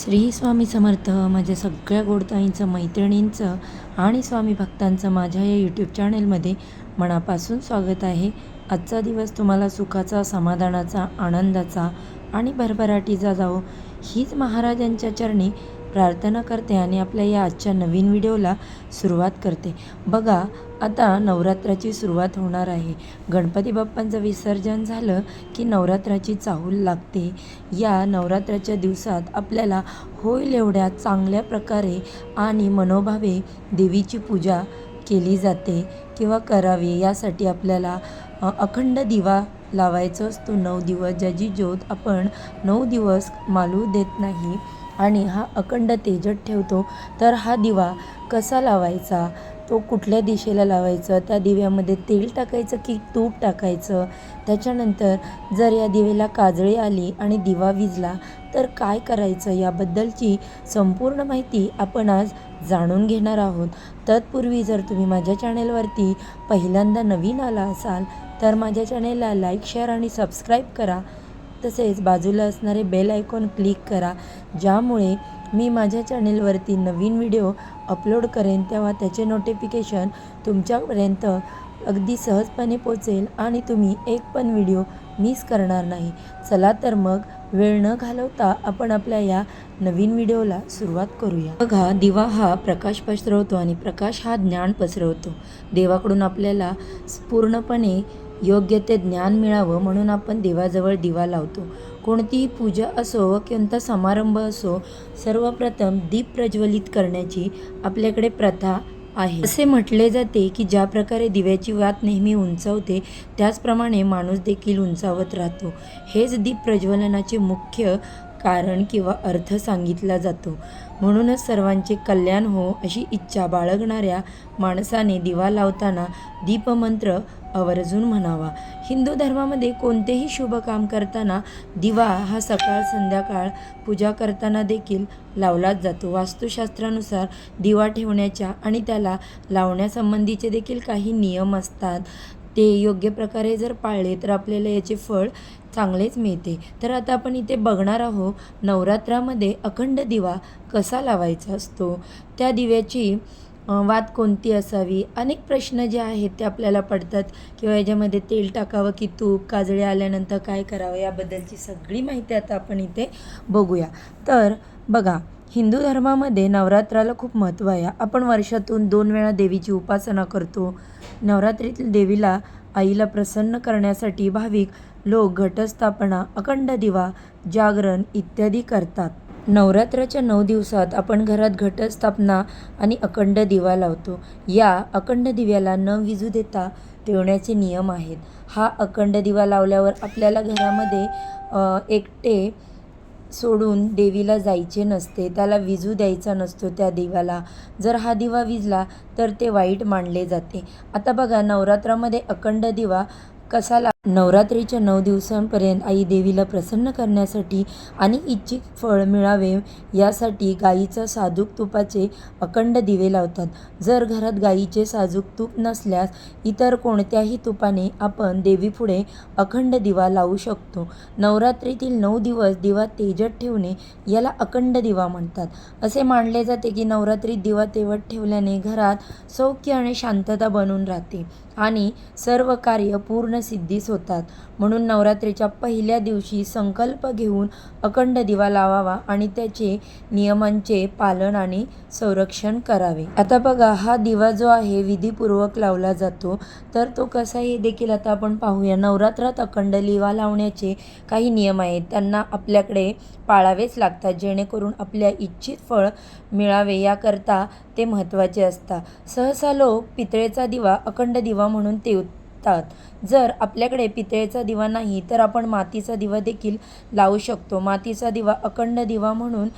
श्री स्वामी समर्थ माझ्या सगळ्या गोडताईंचं मैत्रिणींचं आणि स्वामी भक्तांचं माझ्या या यूट्यूब चॅनेलमध्ये मनापासून स्वागत आहे. आजचा दिवस तुम्हाला सुखाचा समाधानाचा आनंदाचा आणि भरभराटीचा जावो हीच महाराजांच्या चरणी प्रार्थना करते आणि आपल्या या आजच्या नवीन व्हिडिओला सुरुवात करते. बघा आता नवरात्राची सुरुवात होणार आहे. गणपती बाप्पांचं विसर्जन झालं की नवरात्राची चाहूल लागते. या नवरात्राच्या दिवसात आपल्याला होईल एवढ्या चांगल्या प्रकारे आणि मनोभावे देवीची पूजा केली जाते किंवा करावी यासाठी आपल्याला अखंड दिवा लावायचा असतो. नऊ दिवस ज्याची ज्योत आपण नऊ दिवस मालू देत नाही. आणि हा अखंड तेजत ठेवतो तर हा दिवा कसा लावायचा? तो कुठल्या दिशेला लावायचा? त्या दिव्यामध्ये तेल टाकायचं की तूप टाकायचं? त्याच्यानंतर जर या दिवेला काजळी आली आणि दिवा विजला तर काय करायचं? याबद्दलची संपूर्ण माहिती आपण आज जाणून घेणार आहोत. तत्पूर्वी जर तुम्ही माझ्या चॅनेलवरती पहिल्यांदा नवीन आला असाल तर माझ्या चॅनेलला लाईक शेअर आणि सबस्क्राईब करा. तसेच बाजूला असणारे बेल आयकॉन क्लिक करा ज्यामुळे मी माझ्या चॅनेलवरती नवीन व्हिडिओ अपलोड करेन तेव्हा त्याचे नोटिफिकेशन तुमच्यापर्यंत अगदी सहजपणे पोचेल आणि तुम्ही एक पण व्हिडिओ मिस करणार नाही. चला तर मग वेळ न घालवता आपण आपल्या या नवीन व्हिडिओला सुरुवात करूया. बघा दिवा हा प्रकाश पसरवतो आणि प्रकाश हा ज्ञान पसरवतो. देवाकडून आपल्याला पूर्णपणे योग्य ते ज्ञान मिळावं म्हणून आपण देवाजवळ दिवा लावतो. कोणतीही पूजा असो व कोणता समारंभ असो सर्वप्रथम दीप प्रज्वलित करण्याची आपल्याकडे प्रथा आहे. असे म्हटले जाते की ज्या प्रकारे दिव्याची वात नेहमी उंचावते त्याचप्रमाणे माणूस देखील उंचावत राहतो. हेच दीप प्रज्वलनाचे मुख्य कारण किंवा अर्थ सांगितला जातो. म्हणूनच सर्वांचे कल्याण हो अशी इच्छा बाळगणाऱ्या माणसाने दिवा लावताना दीपमंत्र आवर्जून म्हणावा. हिंदू धर्मामध्ये कोणतेही शुभ काम करताना दिवा हा सकाळ संध्याकाळ पूजा करताना देखील लावलाच जातो. वास्तुशास्त्रानुसार दिवा ठेवण्याच्या आणि त्याला लावण्यासंबंधीचे देखील काही नियम असतात. ते योग्य प्रकारे जर पाळले तर आपल्याला याचे फळ चांगलेच मिळते. तर आता आपण इथे बघणार आहोत नवरात्रामध्ये अखंड दिवा कसा लावायचा असतो? त्या दिव्याची वात कोणती असावी? अनेक प्रश्न जे आहेत ते आपल्याला पडतात. किंवा याच्यामध्ये तेल टाकावं की तूप काजळे आल्यानंतर काय करावं? याबद्दलची सगळी माहिती आता आपण इथे बघूया. तर बघा हिंदू धर्मामध्ये नवरात्राला खूप महत्त्व आहे. आपण वर्षातून दोन वेळा देवीची उपासना करतो. नवरात्रीतील देवीला आईला प्रसन्न करण्यासाठी भाविक लोक घटस्थापना अखंड दिवा जागरण इत्यादी करतात. नवरात्राच्या नऊ दिवसात आपण घरात घटस्थापना आणि अखंड दिवा लावतो. या अखंड दिव्याला न विजू देता ठेवण्याचे नियम आहेत. हा अखंड दिवा लावल्यावर आपल्याला घरामध्ये एकटे सोडून देवीला जायचे नसते. त्याला विजू द्यायचा नसतो त्या दिवाला जर हा दिवा विजला तर ते वाईट मानले जाते. आता बघा नवरात्रामध्ये अखंड दिवा कसा ला नवरात्रीच्या नऊ दिवसांपर्यंत आई देवीला प्रसन्न करण्यासाठी आणि इच्छित फळ मिळावे यासाठी गाईचं साजूक तुपाचे अखंड दिवे लावतात. जर घरात गाईचे साजूक तूप नसल्यास इतर कोणत्याही तुपाने आपण देवीपुढे अखंड दिवा लावू शकतो. नवरात्रीतील नऊ दिवस दिवा तेजत ठेवणे याला अखंड दिवा म्हणतात. असे मानले जाते की नवरात्रीत दिवा तेवत ठेवल्याने घरात सौख्य आणि शांतता बनून राहते आणि सर्व कार्य पूर्ण होतात. म्हणून नवरात्रीच्या पहिल्या दिवशी संकल्प घेऊन अखंड दिवा लावावा आणि त्याचे नियमांचे पालन आणि संरक्षण करावे. आता बघा हा दिवा जो आहे विधीपूर्वक लावला जातो. तर तो कसा हे देखील आता आपण पाहूया. नवरात्रात अखंड दिवा लावण्याचे काही नियम आहेत. त्यांना आपल्याकडे पाळावेच लागतात जेणेकरून आपल्या इच्छित फळ मिळावे याकरता ते महत्त्वाचे असतात. सहसा लोक पितळेचा दिवा अखंड दिवा म्हणून ते शकतात. जर आपल्याकडे पितळेचा दिवा नाही तर आपण मातीचा दिवा देखील लावू शकतो. मातीचा दिवा अखंड दिवा म्हणून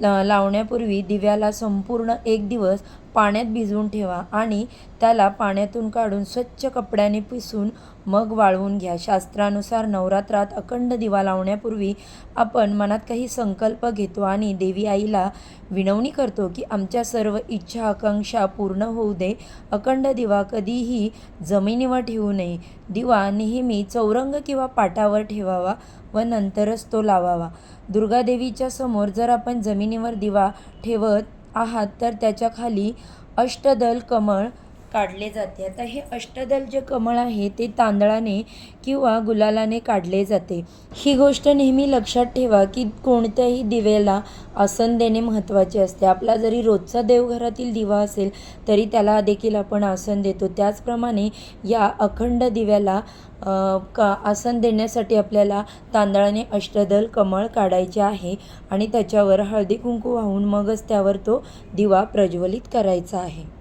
लावण्यापूर्वी दिव्याला संपूर्ण एक दिवस पाण्यात भिजवून ठेवा आणि त्याला पाण्यातून काढून स्वच्छ कपड्याने पुसून मग वाळवून घ्या. शास्त्रानुसार नवरात्रात अखंड दिवा लावण्यापूर्वी आपण मनात काही संकल्प घेतो आणि देवी आईला विनवणी करतो की आमच्या सर्व इच्छा आकांक्षा पूर्ण होऊ दे. अखंड दिवा कधीही जमिनीवर ठेवू नये. दिवा नेहमी चौरंग किंवा पाटावर ठेवावा व नंतरच तो लावावा. दुर्गादेवीच्या समोर जर आपण जमिनीवर दिवा ठेवत आहात तर त्याच्याखाली अष्टदल कमळ काढले जाते. आता हे अष्टदल जे कमळ आहे ते तांदळाने किंवा गुलालाने काढले जाते. ही गोष्ट नेहमी लक्षात ठेवा की कोणत्याही दिव्याला आसन देणे महत्त्वाचे असते. आपला जरी रोजचा देवघरातील दिवा असेल तरी त्याला देखील आपण आसन देतो. त्याचप्रमाणे या अखंड दिव्याला का आसन देण्यासाठी आपल्याला तांदळाने अष्टदल कमळ काढायचे आहे आणि त्याच्यावर हळदी कुंकू वाहून मगच त्यावर तो दिवा प्रज्वलित करायचा आहे.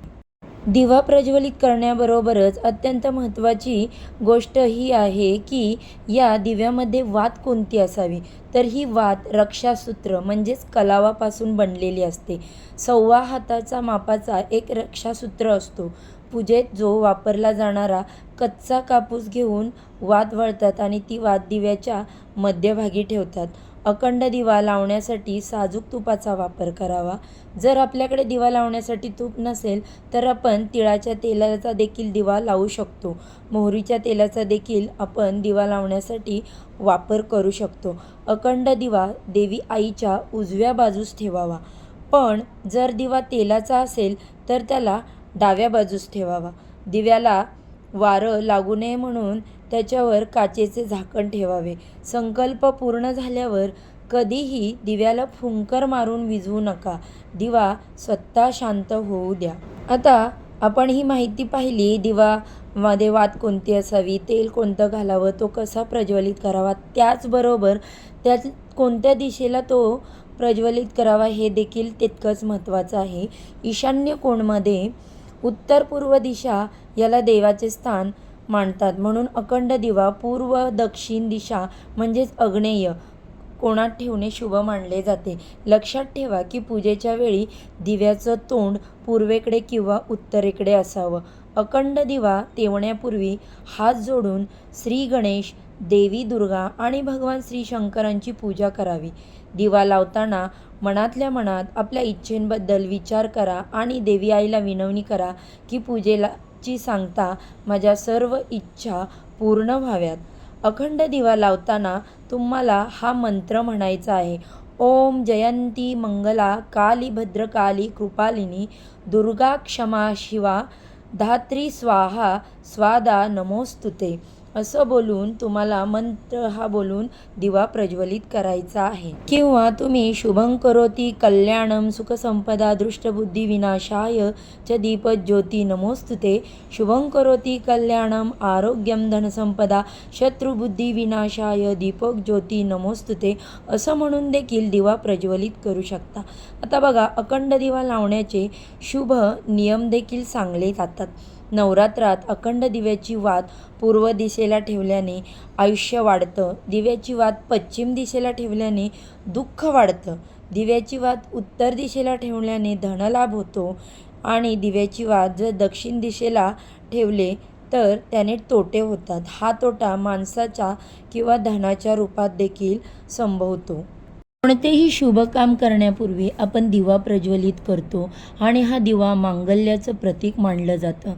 दिवा प्रज्वलित करण्याबरोबरच अत्यंत महत्त्वाची गोष्ट ही आहे की या दिव्यामध्ये वात कोणती असावी? तर ही वात रक्षासूत्र म्हणजेच कलावापासून बनलेली असते. सव्वा हाताचा मापाचा एक रक्षासूत्र असतो. पूजेत जो वापरला जाणारा कच्चा कापूस घेऊन वात वळतात आणि ती वात दिव्याच्या मध्यभागी ठेवतात. अखंड दिवा लावण्यासाठी साजूक तुपाचा वापर करावा. जर आपल्याकडे दिवा लावण्यासाठी तूप नसेल तर आपण तिळाच्या तेलाचा देखील दिवा लावू शकतो. मोहरीच्या तेलाचा देखील आपण दिवा लावण्यासाठी वापर करू शकतो. अखंड दिवा देवी आईच्या उजव्या बाजूस ठेवावा. पण जर दिवा तेलाचा असेल तर त्याला डाव्या बाजूस ठेवावा. दिव्याला वारं लागू नये म्हणून त्याच्यावर काचेचे झाकण ठेवावे. संकल्प पूर्ण झाल्यावर कधीही दिव्याला फुंकर मारून विझवू नका. दिवा स्वतः शांत होऊ द्या. आता आपण ही माहिती पाहिली दिवा मध्ये वात कोणती असावी तेल कोणतं घालावं तो कसा प्रज्वलित करावा त्याचबरोबर त्यात कोणत्या दिशेला तो प्रज्वलित करावा हे देखील तितकंच महत्त्वाचं आहे. ईशान्य कोणमध्ये उत्तर पूर्व दिशा याला देवाचे स्थान मानतात. म्हणून अखंड दिवा पूर्व दक्षिण दिशा म्हणजेच अग्नेय कोणात ठेवणे शुभ मानले जाते. लक्षात ठेवा की पूजेच्या वेळी दिव्याचं तोंड पूर्वेकडे किंवा उत्तरेकडे असावं. अखंड दिवा तेवण्यापूर्वी हात जोडून श्री गणेश देवी दुर्गा आणि भगवान श्री शंकरांची पूजा करावी. दिवा लावताना मनातल्या मनात आपल्या इच्छेंबद्दल विचार करा आणि देवी आईला विनवणी करा की पूजेला ची सांगता माझ्या सर्व इच्छा पूर्ण व्हाव्यात. अखंड दिवा लावताना तुम्हाला हा मंत्र म्हणायचा आहे. ओम जयंती मंगला काली भद्रकाली कृपालिनी दुर्गा क्षमा शिवा धात्री स्वाहा स्वादा नमोस्तुते. असं बोलून तुम्हाला मंत्र हा बोलून दिवा प्रज्वलित करायचा आहे. किंवा तुम्ही शुभं करोती कल्याणम सुखसंपदा दृष्टबुद्धी विनाशाय च दीपज्योती नमोस्तुते. शुभं करोती कल्याणम आरोग्यम धनसंपदा शत्रुबुद्धी विनाशाय दीपक ज्योती नमोस्तुते. असं म्हणून देखील दिवा प्रज्वलित करू शकता. आता बघा अखंड दिवा लावण्याचे शुभ नियम देखील सांगले जातात. नवरात्रात अखंड दिव्याची वात पूर्व दिशेला ठेवल्याने आयुष्य वाढतं. दिव्याची वात पश्चिम दिशेला ठेवल्याने दुःख वाढतं. दिव्याची वात उत्तर दिशेला ठेवल्याने धनलाभ होतो. आणि दिव्याची वात जर दक्षिण दिशेला ठेवले तर त्याने तोटे होतात. हा तोटा माणसाच्या किंवा धनाच्या रूपात देखील संभवतो. कोणतेही शुभ काम करण्यापूर्वी आपण दिवा प्रज्वलित करतो आणि हा दिवा मांगल्याचं प्रतीक मानलं जातं.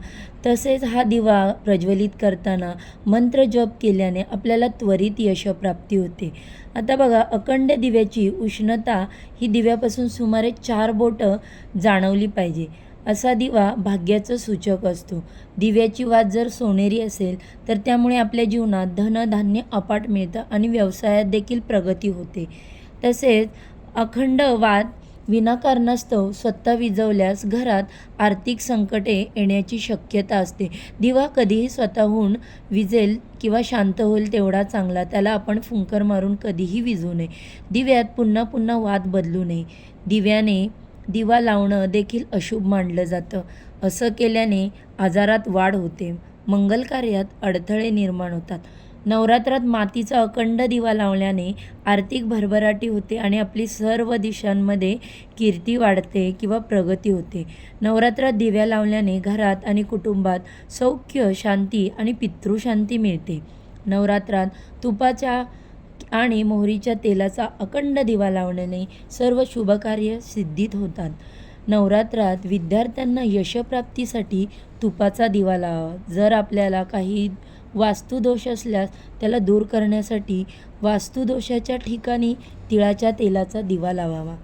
तसेच हा दिवा प्रज्वलित करताना मंत्र जप केल्याने आपल्याला त्वरित यशप्राप्ती होते. आता बघा अखंड दिव्याची उष्णता ही दिव्यापासून सुमारे चार बोटं जाणवली पाहिजे. असा दिवा भाग्याचं सूचक असतो. दिव्याची वात जर सोनेरी असेल तर त्यामुळे आपल्या जीवनात धनधान्य अपाट मिळतं आणि व्यवसायात देखील प्रगती होते. तसेच अखंड वाद विनाकारणास्तव स्वतः विजवल्यास घरात आर्थिक संकटे येण्याची शक्यता असते. दिवा कधीही स्वतःहून विजेल किंवा शांत होईल तेवढा चांगला त्याला आपण फुंकर मारून कधीही विजू नये. दिव्यात पुन्हा पुन्हा वाद बदलू नये. दिव्याने दिवा लावणं देखील अशुभ मानलं जातं. असं केल्याने आजारात वाढ होते. मंगल कार्यात अडथळे निर्माण होतात. नवरात्रात मातीचा अखंड दिवा लावल्याने आर्थिक भरभराटी होते आणि आपली सर्व दिशांमध्ये कीर्ती वाढते किंवा प्रगती होते. नवरात्रात दिव्या लावल्याने घरात आणि कुटुंबात सौख्य शांती आणि पितृशांती मिळते. नवरात्रात तुपाच्या आणि मोहरीच्या तेलाचा अखंड दिवा लावण्याने सर्व शुभकार्य सिद्धीत होतात. नवरात्रात विद्यार्थ्यांना यशप्राप्तीसाठी तुपाचा दिवा लावा. जर आपल्याला काही वास्तुदोष असल्यास त्याला दूर करण्यासाठी वास्तुदोषाच्या ठिकाणी तिळाच्या तेलाचा दिवा लावावा.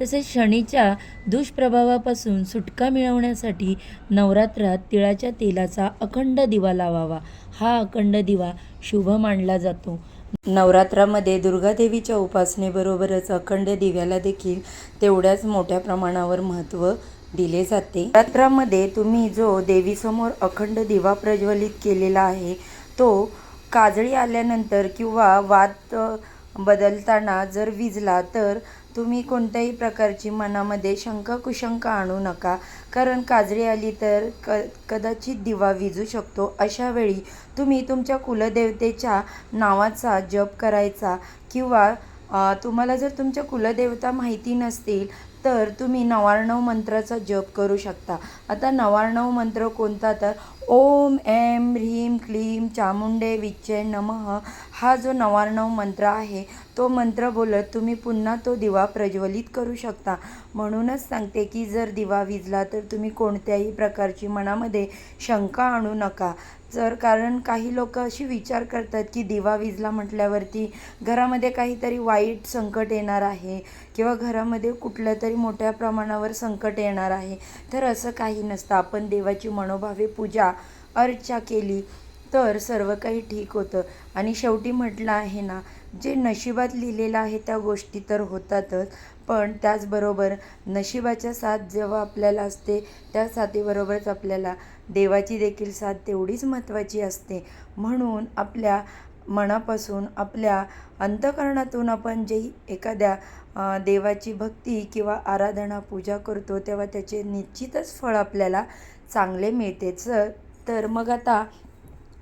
तसेच शनीच्या दुष्प्रभावापासून सुटका मिळवण्यासाठी नवरात्रात तिळाच्या तेलाचा अखंड दिवा लावावा. हा अखंड दिवा शुभ मानला जातो. नवरात्रामध्ये दुर्गादेवीच्या उपासनेबरोबरच अखंड दिव्याला देखील तेवढ्याच मोठ्या प्रमाणावर महत्त्व दिले जाते. नवरात्रामध्ये तुम्ही जो देवीसमोर अखंड दिवा प्रज्वलित केलेला आहे तो काजळी आल्यानंतर किंवा वात बदलताना जर विजला तर तुम्ही कोणत्याही प्रकारची मनामध्ये शंका कुशंका आणू नका. कारण काजळी आली तर क कदाचित दिवा विजू शकतो. अशा वेळी तुम्ही तुमच्या कुलदेवतेच्या नावाचा जप करायचा किंवा तुम्हाला जर तुमच्या कुलदेवता माहिती नसतील तर तुम्ही नवार्णव मंत्राचा जप करू शकता. आता नवार्णव मंत्र कोणता? तर ओम ऐं ह्रीं क्लीं चामुंडे विच्चे नमः हा जो नवार्णव मंत्र आहे तो मंत्र बोलत तुम्ही पुन्हा तो दिवा प्रज्वलित करू शकता. म्हणूनच सांगते की जर दिवा विजला तर तुम्ही कोणत्याही प्रकारची मनामध्ये शंका आणू नका. जर कारण काही लोक अशी विचार करतात की दिवा विजला म्हटल्यावरती घरामध्ये काहीतरी वाईट संकट येणार आहे किंवा घरामध्ये कुठल्या तरी मोठ्या प्रमाणावर संकट येणार आहे तर असं काही नसतं. आपण देवाची मनोभावे पूजा अर्चा केली तर सर्व काही ठीक होतं. आणि शेवटी म्हटलं आहे ना जे नशिबात लिहिलेलं आहे त्या गोष्टी तर होतातच पण त्याचबरोबर नशिबाच्या साथ जेव्हा आपल्याला असते त्या साथीबरोबरच आपल्याला देवाची देखील साथ तेवढीच महत्त्वाची असते. म्हणून आपल्या मनापासून आपल्या अंतकरणातून आपण जे एखाद्या देवाची भक्ती किंवा आराधना पूजा करतो तेव्हा त्याचे निश्चितच फळ आपल्याला चांगले मिळतेच तर मग आता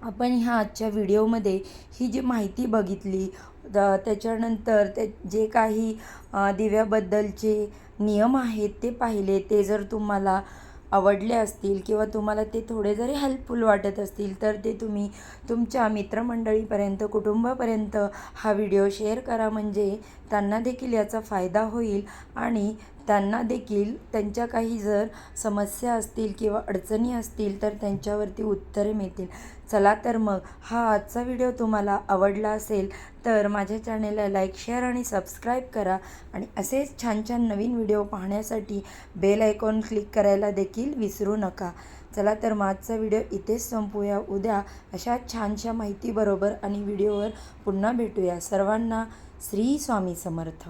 आपण ह्या आजच्या व्हिडिओमध्ये ही जी माहिती बघितली द- त्याच्यानंतर ते जे काही दिव्याबद्दलचे नियम आहेत ते पाहिले. ते जर तुम्हाला आवडले असतील किंवा तुम्हाला ते थोडे जरी हेल्पफुल वाटत असतील तर ते तुम्ही तुमच्या मित्रमंडळीपर्यंत कुटुंबापर्यंत हा व्हिडिओ शेअर करा. म्हणजे त्यांना देखील याचा फायदा होईल आणि त्यांना देखील त्यांच्या काही जर समस्या असतील किंवा अडचणी असतील तर त्यांच्यावरती उत्तरे मिळतील. चला तर मग हा आजचा व्हिडिओ तुम्हाला आवडला असेल तर माझ्या चॅनेलला लाईक शेअर आणि सबस्क्राईब करा आणि असेच छान छान नवीन व्हिडिओ पाहण्यासाठी बेल आयकॉन क्लिक करायला देखील विसरू नका. चला तर मग आजचा व्हिडिओ इथेच संपूया. उद्या अशा छानशा माहितीबरोबर आणि व्हिडिओवर पुन्हा भेटूया. सर्वांना श्री स्वामी समर्थ.